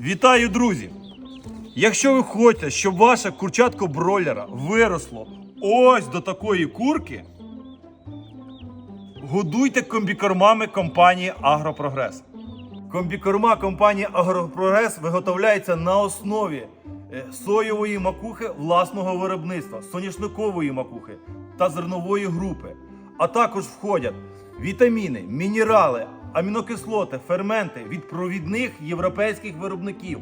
Вітаю, друзі! Якщо ви хочете, щоб ваше курчатко бройлера виросло ось до такої курки, годуйте комбікормами компанії Агропрогрес. Комбікорма компанії Агропрогрес виготовляється на основі е, соєвої макухи власного виробництва, соняшникової макухи та зернової групи. А також входять вітаміни, мінерали, амінокислоти, ферменти від провідних європейських виробників.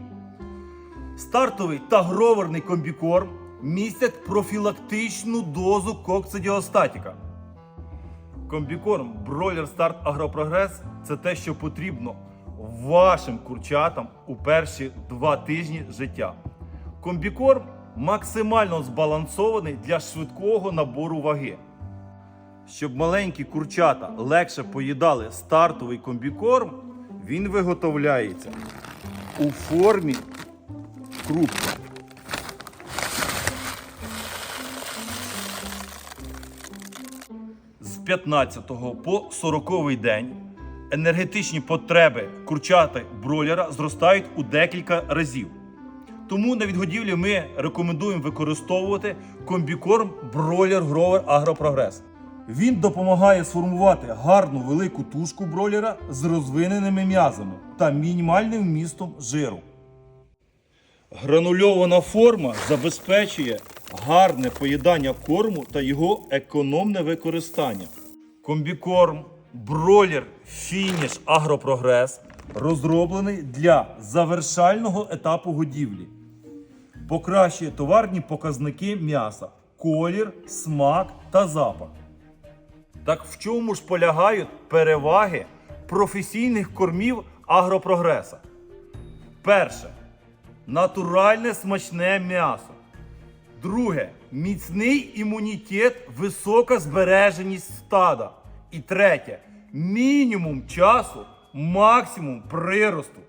Стартовий та гроверний комбікорм містять профілактичну дозу коксидіостатіка. Комбікорм Бройлер Старт Агропрогрес це те, що потрібно вашим курчатам у перші два тижні життя. Комбікорм максимально збалансований для швидкого набору ваги. Щоб маленькі курчата легше поїдали стартовий комбікорм, він виготовляється у формі крупки. З 15 по 40 день енергетичні потреби курчата бройлера зростають у декілька разів. Тому на відгодівлі ми рекомендуємо використовувати комбікорм Бройлер Гровер Агропрогрес. Він допомагає сформувати гарну велику тушку бройлера з розвиненими м'язами та мінімальним вмістом жиру. Гранульована форма забезпечує гарне поїдання корму та його економне використання. Комбікорм Бройлер Фініш Агропрогрес розроблений для завершального етапу годівлі. Покращує товарні показники м'яса, колір, смак та запах. Так в чому ж полягають переваги професійних кормів агропрогреса? Перше натуральне смачне м'ясо. Друге міцний імунітет, висока збереженість стада. І третє мінімум часу, максимум приросту.